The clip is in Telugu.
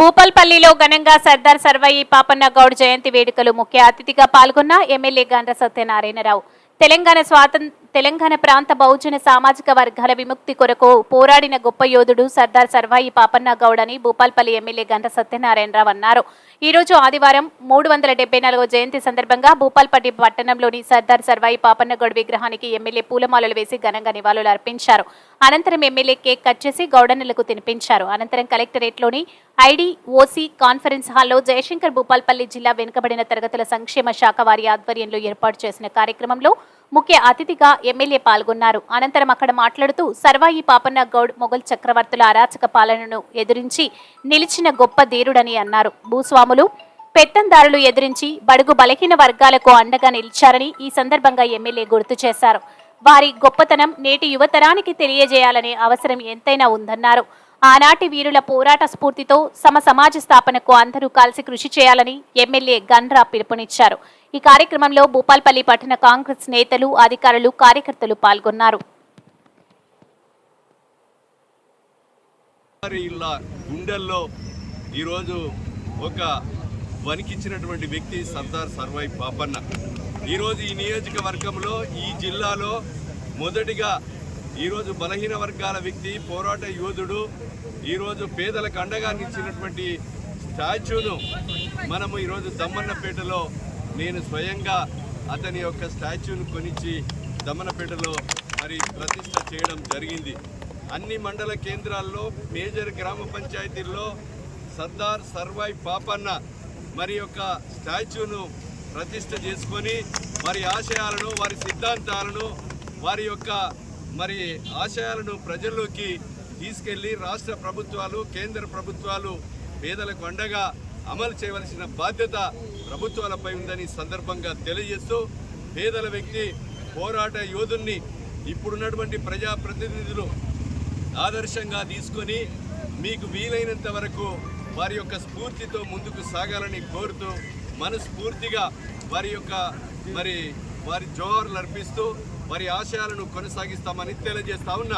భూపాల్పల్లిలో ఘనంగా సర్దార్ సర్వయి పాపన్న గౌడ్ జయంతి వేడుకలు ముఖ్య అతిథిగా పాల్గొన్న ఎమ్మెల్యే గండ్ర సత్యనారాయణరావు. తెలంగాణ స్వాతంత్ర తెలంగాణ ప్రాంత బహుజన సామాజిక వర్గాల విముక్తి కొరకు పోరాడిన గొప్ప యోధుడు సర్దార్ సర్వాయి పాపన్న గౌడ్ అని భూపాల్పల్లి ఎమ్మెల్యే గంట సత్యనారాయణరావు అన్నారు. ఈ రోజు ఆదివారం మూడు వందల డెబ్బై నాలుగో జయంతి సందర్భంగా భూపాల్పల్లి పట్టణంలోని సర్దార్ సర్వాయి పాపన్న గౌడ్ విగ్రహానికి ఎమ్మెల్యే పూలమాలలు వేసి ఘనంగా నివాళులు అర్పించారు. అనంతరం ఎమ్మెల్యే కేక్ కట్ చేసి గౌడన్నలకు తినిపించారు. అనంతరం కలెక్టరేట్లోని ఐడి ఓసీ కాన్ఫరెన్స్ హాల్లో జయశంకర్ భూపాల్పల్లి జిల్లా వెనుకబడిన తరగతుల సంక్షేమ శాఖ వారి ఆధ్వర్యంలో ఏర్పాటు చేసిన కార్యక్రమంలో ముఖ్య అతిథిగా ఎమ్మెల్యే పాల్గొన్నారు. అనంతరం అక్కడ మాట్లాడుతూ సర్వాయి పాపన్న గౌడ్ మొఘల్ చక్రవర్తుల అరాచక పాలనను ఎదిరించి నిలిచిన గొప్ప ధీరుడని అన్నారు. భూస్వాములు పెత్తందారులు ఎదిరించి బడుగు బలహీన వర్గాలకు అండగా నిలిచారని ఈ సందర్భంగా ఎమ్మెల్యే గుర్తు చేశారు. వారి గొప్పతనం నేటి యువతరానికి తెలియజేయాలనే అవసరం ఎంతైనా ఉందన్నారు. ఆనాటి వీరుల పోరాట స్ఫూర్తితో సమ సమాజ స్థాపనకు అందరూ కలిసి కృషి చేయాలని ఎమ్మెల్యే గన్రా పిలుపునిచ్చారు. ఈ కార్యక్రమంలో భూపాల్పల్లి పట్టణ కాంగ్రెస్ నేతలు అధికారులు కార్యకర్తలు పాల్గొన్నారు. గుండెల్లో ఈరోజు ఒక వణికించినటువంటి వ్యక్తి సర్దార్ సర్వై పాపన్న. ఈరోజు ఈ నియోజకవర్గంలో ఈ జిల్లాలో మొదటిగా ఈరోజు బలహీన వర్గాల వ్యక్తి పోరాట యోధుడు ఈరోజు పేదలకు అండగా నిలిచినటువంటి స్టాచ్యూను మనము ఈరోజు దమ్మన్నపేటలో నేను స్వయంగా అతని యొక్క స్టాచ్యూను కొనిచ్చి దమ్మన్నపేటలో మరి ప్రతిష్ట చేయడం జరిగింది. అన్ని మండల కేంద్రాల్లో మేజర్ గ్రామ పంచాయతీల్లో సర్దార్ సర్వాయి పాపన్న మరి యొక్క స్టాచ్యూను ప్రతిష్ట చేసుకొని వారి ఆశయాలను వారి సిద్ధాంతాలను వారి యొక్క మరి ఆశయాలను ప్రజల్లోకి తీసుకెళ్ళి రాష్ట్ర ప్రభుత్వాలు కేంద్ర ప్రభుత్వాలు పేదలకు అండగా అమలు చేయవలసిన బాధ్యత ప్రభుత్వాలపై ఉందని సందర్భంగా తెలియజేస్తూ పేదల వ్యక్తి పోరాట యోధుల్ని ఇప్పుడున్నటువంటి ప్రజాప్రతినిధులు ఆదర్శంగా తీసుకొని మీకు వీలైనంత వరకు వారి యొక్క స్ఫూర్తితో ముందుకు సాగాలని కోరుతూ మనస్ఫూర్తిగా వారి యొక్క మరి వారి జోహార్లు అర్పిస్తూ వారి ఆశయాలను కొనసాగిస్తామని తెలియజేస్తా ఉన్నాం.